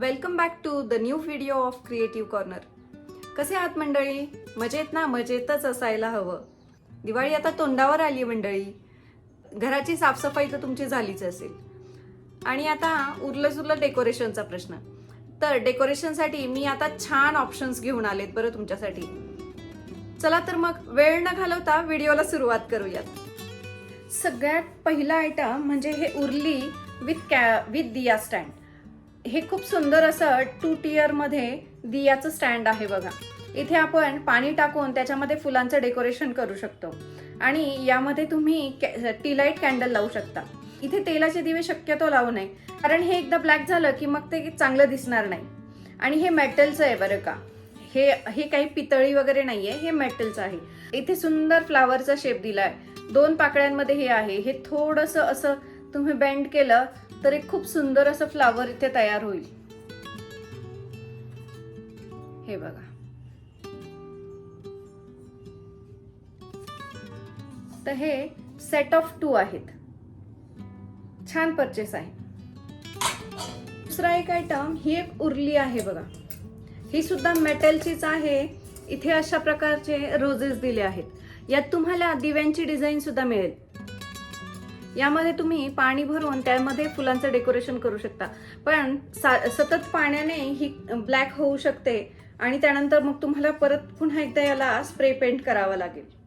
Welcome back to the new video of creative corner. कसे आहात मंडळी? मजेत ना? मजेतच असायला हवं. दिवाळी आता तोंडावर आली मंडळी. घराची साफसफाई तर तुमची झालीच असेल. आणि आता उरलं सुरलं डेकोरेशनचा प्रश्न. तर डेकोरेशनसाठी मी आता छान ऑप्शन्स घेऊन आलेत बरं तुमच्यासाठी. चला तर मग वेळ न घालवता व्हिडिओला सुरुवात करूयात. सगळ्यात पहिला आयटम म्हणजे हे उरली विथ कॅ विथ दिया स्टँड हे खूप सुंदर असं टू टीयरमध्ये दियाचं स्टँड आहे बघा. इथे आपण पाणी टाकून त्याच्यामध्ये फुलांचं डेकोरेशन करू शकतो. आणि यामध्ये तुम्ही टी लाइट कॅन्डल लावू शकता. इथे तेलाचे दिवे शक्यतो लावू नये. कारण हे एकदा ब्लॅक झालं की मग ते चांगलं दिसणार नाही. आणि हे मेटलचं आहे बरं का. हे हे काही पितळी वगैरे नाही आहे हे मेटलचं आहे. इथे सुंदर फ्लावरचा शेप दिला आहे दोन पाकळ्यांमध्ये हे आहे. हे थोडंसं असं तुम्ही बेंड केलं तर एक खूप सुंदर असं फ्लावर इथे तयार होईल. हे बघा. तर हे सेट ऑफ टू आहेत. छान परचेस आहे. दुसरा एक आयटम ही एक उरली आहे बघा. ही सुद्धा मेटलचीच आहे. इथे अशा प्रकारचे रोजेस दिले आहेत. यात तुम्हाला दिव्यांची डिझाईन सुद्धा मिळेल. यामध्ये तुम्ही पाणी भरून त्यामध्ये फुलांचं डेकोरेशन करू शकता. पण सतत पाण्याने ही ब्लॅक होऊ शकते आणि त्यानंतर मग तुम्हाला परत पुन्हा एकदा याला स्प्रे पेंट करावा लागेल.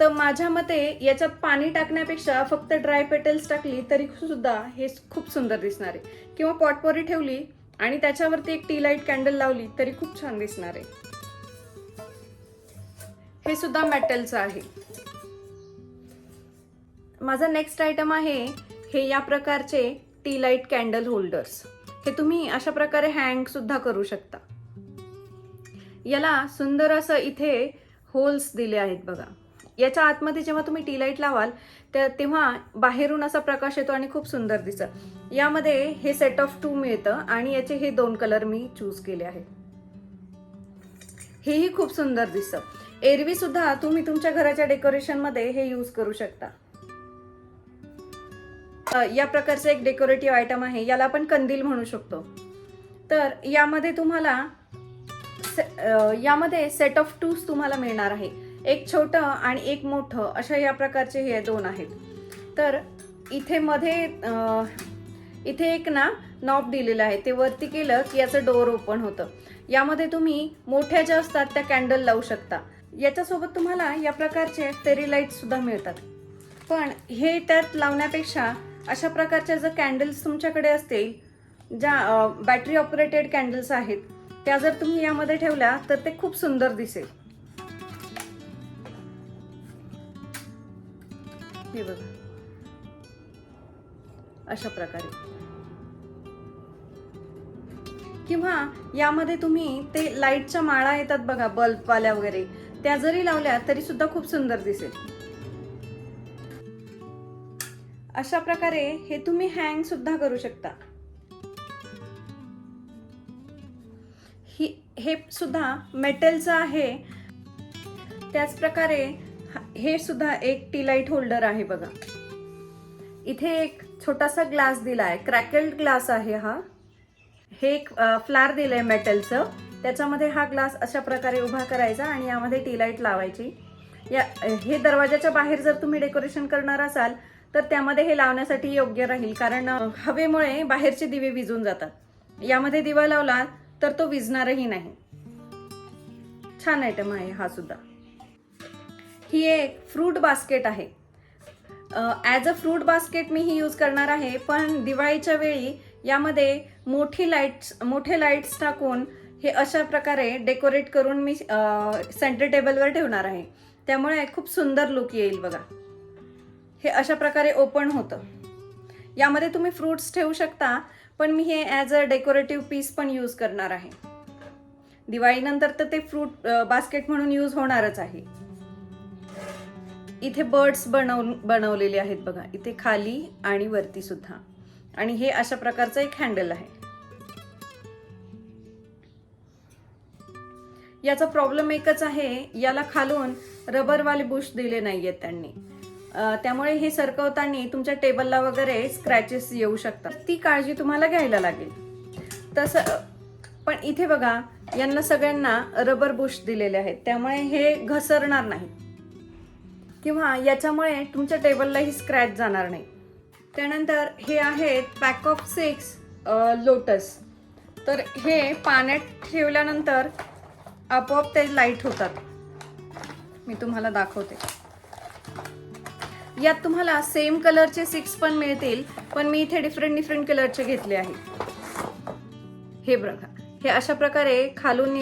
तर माझ्या मते याच्यात पाणी टाकण्यापेक्षा फक्त ड्राय पेटल्स टाकली तरी सुद्धा हे खूप सुंदर दिसणार आहे. किंवा पॉटपोरी ठेवली आणि त्याच्यावरती एक टी लाइट कॅन्डल लावली तरी खूप छान दिसणार आहे. हे सुद्धा मेटलचं आहे. माझा नेक्स्ट आयटम आहे हे या प्रकारचे टी लाइट कॅन्डल होल्डर्स हे तुम्ही अशा प्रकारे हँग सुद्धा करू शकता. याला सुंदर असं इथे होल्स दिले आहेत बघा. याच्या आतमध्ये जेव्हा तुम्ही टी लाइट लावाल त्या तेव्हा बाहेरून असा प्रकाश येतो आणि खूप सुंदर दिसत. यामध्ये हे सेट ऑफ टू मिळतं आणि याचे हे दोन कलर मी चूज केले आहेत. हेही खूप सुंदर दिसतं. एरवी सुद्धा तुम्ही तुमच्या घराच्या डेकोरेशनमध्ये हे यूज करू शकता. या प्रकारचं एक डेकोरेटिव्ह आयटम आहे याला आपण कंदील म्हणू शकतो. तर यामध्ये तुम्हाला से- यामध्ये सेट ऑफ टूज तुम्हाला मिळणार आहे. एक छोटं आणि एक मोठं अशा या प्रकारचे हे दोन आहेत. तर इथे मध्ये इथे एक ना नॉब दिलेलं आहे. ते वरती केलं की याचं डोअर ओपन होतं. यामध्ये तुम्ही मोठ्या ज्या असतात त्या कॅन्डल लावू शकता. याच्यासोबत तुम्हाला या प्रकारचे फेरी लाइट सुद्धा मिळतात. पण हे त्यात लावण्यापेक्षा अशा प्रकारच्या जर कॅन्डल्स तुमच्याकडे असतील ज्या बॅटरी ऑपरेटेड कॅन्डल्स आहेत त्या जर तुम्ही यामध्ये ठेवल्या तर ते खूप सुंदर दिसेल. हे बघा. अशा प्रकारे. किंवा यामध्ये तुम्ही ते लाईटच्या माळा येतात बघा बल्बवाल्या वगैरे. त्या जरी लावल्या तरी सुद्धा खूप सुंदर दिसेल. अशा प्रकारे हे तुम्ही हँग सुद्धा करू शकता. ही हे सुद्धा मेटलचं आहे. त्याच प्रकारे हे सुद्धा एक टी लाइट होल्डर आहे बघा. इथे एक छोटासा ग्लास दिला आहे क्रॅकेल्ड ग्लास आहे हा. हे एक फ्लार दिलंय मेटलचं त्याच्यामध्ये हा ग्लास अशा प्रकारे उभा करायचा आणि यामध्ये टी लाइट लावायची. या हे दरवाजाच्या बाहेर जर तुम्ही डेकोरेशन करणार असाल तर त्यामध्ये हे लावण्यासाठी योग्य राहील. कारण हवेमुळे बाहेरचे दिवे विजून जातात. यामध्ये दिवा लावला तर तो विजणारही नाही. छान आयटम आहे हा सुद्धा. ही एक फ्रूट बास्केट आहे. ॲज अ फ्रूट बास्केट मी ही यूज करणार आहे पण दिवाळीच्या वेळी यामध्ये मोठी लाईट्स मोठे लाईट्स टाकून हे अशा प्रकारे डेकोरेट करून मी सेंटर टेबलवर ठेवणार आहे. त्यामुळे खूप सुंदर लुक येईल बघा. हे अशा प्रकारे ओपन होतं. यामध्ये तुम्ही फ्रूट्स ठेवू शकता पण मी हे ॲज अ डेकोरेटिव्ह पीस पण यूज करणार आहे. दिवाळीनंतर तर ते फ्रूट बास्केट म्हणून यूज होणारच आहे. इथे बर्ड्स बनव बनवलेले आहेत बघा. इथे खाली आणि वरती सुद्धा. आणि हे अशा प्रकारचं एक हँडल आहे. याचा प्रॉब्लेम एकच आहे याला खालून रबरवाले बुश दिले नाहीयेत त्यांनी. त्यामुळे हे सरकवताना तुमच्या टेबलला वगैरे स्क्रॅचेस येऊ शकतात. ती काळजी तुम्हाला घ्यायला लागेल. तसं पण इथे बघा यांना सगळ्यांना रबर बुश दिलेले आहेत. त्यामुळे हे घसरणार नाही. किंवा याच्यामुळे तुमच्या टेबललाही स्क्रॅच जाणार नाही. त्यानंतर हे आहेत पॅक ऑफ सिक्स लोटस तर हे पाण्यात ठेवल्यानंतर आपोआप ते लाइट होतात. मी तुम्हाला दाखवते. यात तुम्हाला सेम कलरचे सिक्स पण मिळतील पण मी इथे डिफरंट डिफरंट कलरचे घेतले आहेत हे बघा. हे अशा प्रकारे खालून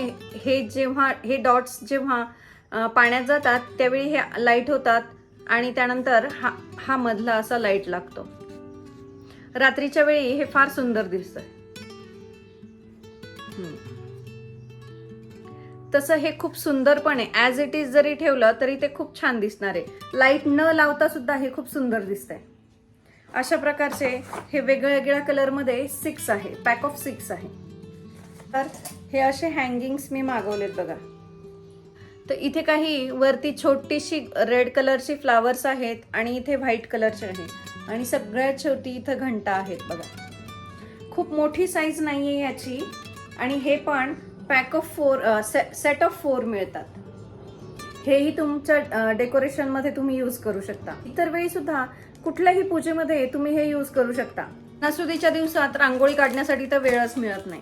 हे जेव्हा हे डॉट्स जेव्हा पाण्यात जातात त्यावेळी हे लाइट होतात आणि त्यानंतर हा हा मधला असा लाइट लागतो. रात्रीच्या वेळी हे फार सुंदर दिसतं तसं हे खूप सुंदरपणे ॲज इट इज जरी ठेवलं तरी ते खूप छान दिसणार आहे. लाइट न लावता सुद्धा हे खूप सुंदर दिसतंय. अशा प्रकारचे हे वेगळ्या कलरमध्ये सिक्स आहे पॅक ऑफ सिक्स आहे. तर हे असे हँगिंग्स मी मागवलेत बघा. तर इथे काही वरती छोटीशी रेड कलरची फ्लावर्स आहेत आणि इथे व्हाईट कलरचे आहेत आणि सगळ्यात शेवटी इथं घंटा आहेत बघा. खूप मोठी साईज नाही आहे याची. आणि हे पण pack of four set of four मिळतात. हेही तुमच्या uh, डेकोरेशनमध्ये तुम्ही यूज करू शकता. इतर वेळी सुद्धा कुठल्याही पूजेमध्ये तुम्ही हे यूज करू शकता. नासुदीच्या दिवसात रांगोळी काढण्यासाठी तर वेळच मिळत नाही.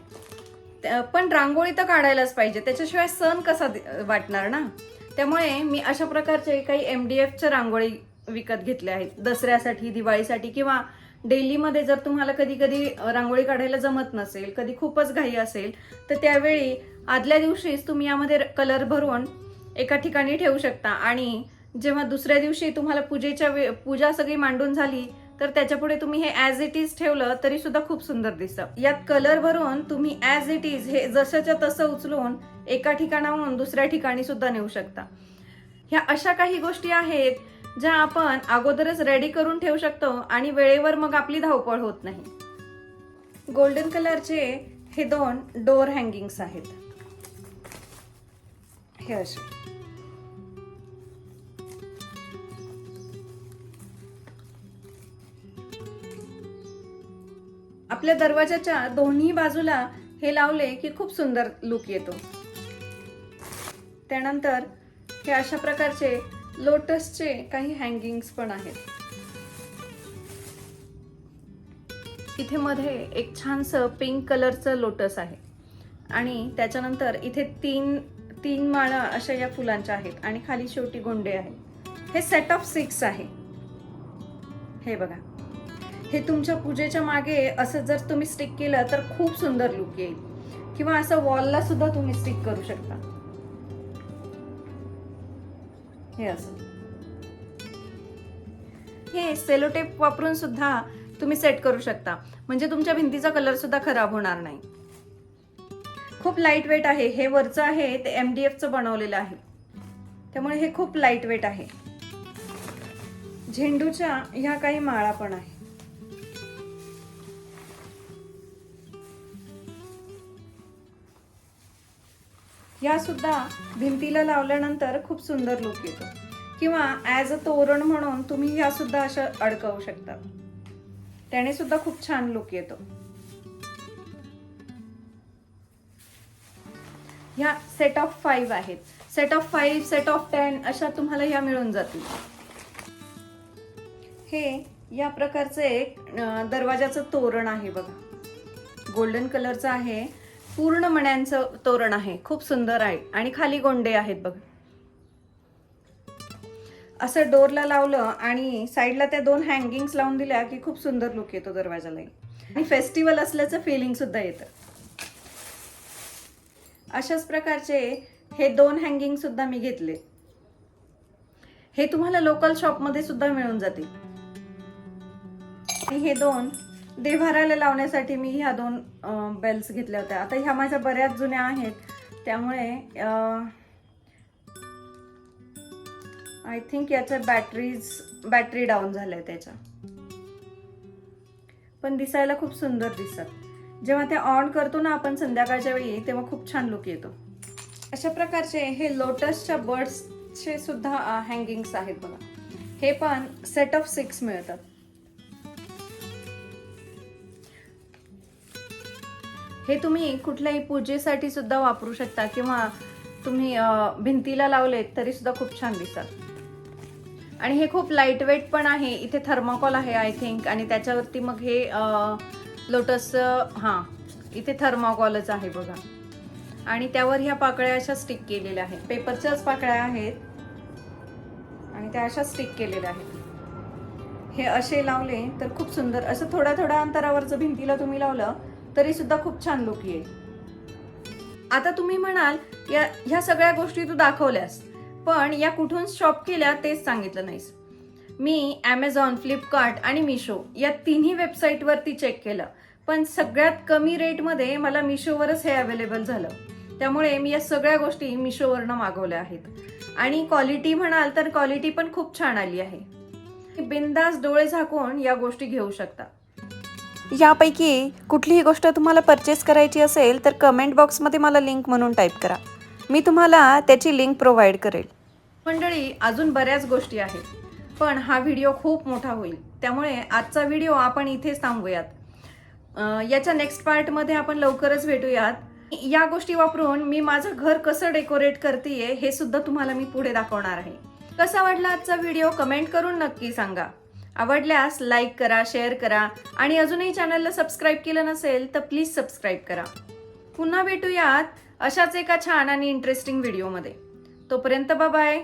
पण रांगोळी तर काढायलाच पाहिजे. त्याच्याशिवाय सण कसा वाटणार ना? त्यामुळे मी अशा प्रकारचे काही एम डी एफच्या रांगोळी विकत घेतल्या आहेत. दसऱ्यासाठी दिवाळीसाठी किंवा डेलीमध्ये जर तुम्हाला कधी कधी रांगोळी काढायला जमत नसेल कधी खूपच घाई असेल तर त्यावेळी आदल्या दिवशीच तुम्ही यामध्ये कलर भरून एका ठिकाणी ठेवू शकता. आणि जेव्हा दुसऱ्या दिवशी तुम्हाला पूजेच्या वे पूजा सगळी मांडून झाली तर त्याच्यापुढे तुम्ही हे ॲज इट इज ठेवलं तरी सुद्धा खूप सुंदर दिसतं. यात कलर भरून तुम्ही ॲज इट इज हे जशाच्या तसं उचलून एका ठिकाणाहून दुसऱ्या ठिकाणी सुद्धा नेऊ शकता. ह्या अशा काही गोष्टी आहेत ज्या आपण अगोदरच रेडी करून ठेवू शकतो आणि वेळेवर मग आपली धावपळ होत नाही. गोल्डन कलरचे हे दोन डोअर हँगिंग्स आहेत. हे असे. आपल्या दरवाजाच्या दोन्ही बाजूला हे लावले की खूप सुंदर लुक येतो. त्यानंतर हे अशा प्रकारचे लोटसचे काही हँगिंग्स पण आहेत. इथे मध्ये एक छानसं पिंक कलरचं लोटस आहे. आणि त्याच्यानंतर इथे तीन तीन माळा अशा या फुलांच्या आहेत आणि खाली शेवटी गोंडे आहेत. हे सेट ऑफ सिक्स आहे. हे बघा. हे तुमच्या पूजेच्या मागे असं जर तुम्ही स्टिक केलं तर खूप सुंदर लुक येईल. किंवा असं वॉलला सुद्धा तुम्ही स्टिक करू शकता. हे असं. हे सेलोटेप वापरून सुद्धा तुम्ही सेट करू शकता. म्हणजे तुमच्या भिंतीचा कलर सुद्धा खराब होणार नाही. खूप लाइट वेट आहे. हे वरचं आहे ते एम डी एफचं बनवलेलं आहे. त्यामुळे हे खूप लाइट वेट आहे. झेंडूच्या ह्या काही माळा पण आहे या सुद्धा भिंतीला लावल्यानंतर खूप सुंदर लुक येतो. किंवा ॲज अ तोरण म्हणून तुम्ही ह्या सुद्धा अशा अडकवू शकता. त्याने सुद्धा खूप छान लुक येतो. ह्या सेट ऑफ फाईव्ह आहेत. Set of five set of ten अशा तुम्हाला ह्या मिळून जातील. हे या प्रकारचं एक दरवाजाचं तोरण आहे बघा. गोल्डन कलरचं आहे. पूर्ण मण्यांचं तोरण आहे. खूप सुंदर आहे. आणि खाली गोंडे आहेत बघ. असं डोरला लावलं आणि साईडला त्या दोन हँगिंग्स लावून दिल्या की खूप सुंदर लुक येतो दरवाजालाही. आणि फेस्टिवल असल्याचं फिलिंग सुद्धा येतं. अशाच प्रकारचे हे दोन हँगिंग सुद्धा मी घेतले. हे तुम्हाला लोकल शॉपमध्ये सुद्धा मिळून जातील. हे दोन देव्हाराला लावण्यासाठी मी ह्या दोन बेल्स घेतल्या होत्या. आता ह्या माझ्या बऱ्याच जुन्या आहेत. त्यामुळे आय थिंक याच्या बॅटरीज बॅटरी डाऊन झाल्या त्याच्या. पण दिसायला खूप सुंदर दिसतात जेव्हा ते ऑन करतो ना आपण संध्याकाळच्या वेळी तेव्हा खूप छान लुक येतो. अशा प्रकारचे हे लोटसच्या बर्ड्सचे सुद्धा हँगिंग्स आहेत बघा. हे पण सेट ऑफ सिक्स मिळतात. हे तुम्ही कुठल्याही पूजेसाठी सुद्धा वापरू शकता किंवा तुम्ही भिंतीला लावलेत तरी सुद्धा खूप छान दिसतात. आणि हे खूप लाइट वेट पण आहे. इथे थर्माकॉल आहे आय थिंक आणि त्याच्यावरती मग हे लोटस हां इथे थर्माकॉलच आहे बघा. आणि त्यावर ह्या पाकळ्या अशा स्टिक केलेल्या आहेत. पेपरच्याच पाकळ्या आहेत. आणि त्या अशा स्टिक केलेल्या आहेत. हे असे लावले तर खूप सुंदर. असं थोड्या थोड्या अंतरावर जर भिंतीला तुम्ही लावलं तरी सुद्धा खूप छान लुक येईल. आता तुम्ही म्हणाल या ह्या सगळ्या गोष्टी तू दाखवल्यास पण या कुठून शॉप केल्या तेच सांगितलं नाहीस. मी ॲमेझॉन फ्लिपकार्ट आणि मिशो या तिन्ही वेबसाईटवरती चेक केलं पण सगळ्यात कमी रेटमध्ये मला मिशोवरच हे अवेलेबल झालं. त्यामुळे मी या सगळ्या गोष्टी मिशोवरनं मागवल्या आहेत. आणि क्वालिटी म्हणाल तर क्वालिटी पण खूप छान आली आहे. बिंदास डोळे झाकून या गोष्टी घेऊ शकता. यापैकी कुठलीही गोष्ट तुम्हाला परचेस करायची असेल तर कमेंट बॉक्समध्ये मला लिंक म्हणून टाईप करा. मी तुम्हाला त्याची लिंक प्रोव्हाइड करेल. मंडळी अजून बऱ्याच गोष्टी आहेत. पण हा व्हिडिओ खूप मोठा होईल. त्यामुळे आजचा व्हिडिओ आपण इथेच थांबूयात. याच्या नेक्स्ट पार्टमध्ये आपण लवकरच भेटूयात. या गोष्टी वापरून मी माझं घर कसं डेकोरेट करते हे सुद्धा तुम्हाला मी पुढे दाखवणार आहे. कसा वाटला आजचा व्हिडिओ कमेंट करून नक्की सांगा. आवडल्यास लाईक करा शेअर करा आणि अजूनही चॅनलला सबस्क्राईब केलं नसेल तर प्लीज सबस्क्राईब करा. पुन्हा भेटूयात अशाच एका छान आणि इंटरेस्टिंग व्हिडिओमध्ये तोपर्यंत बाय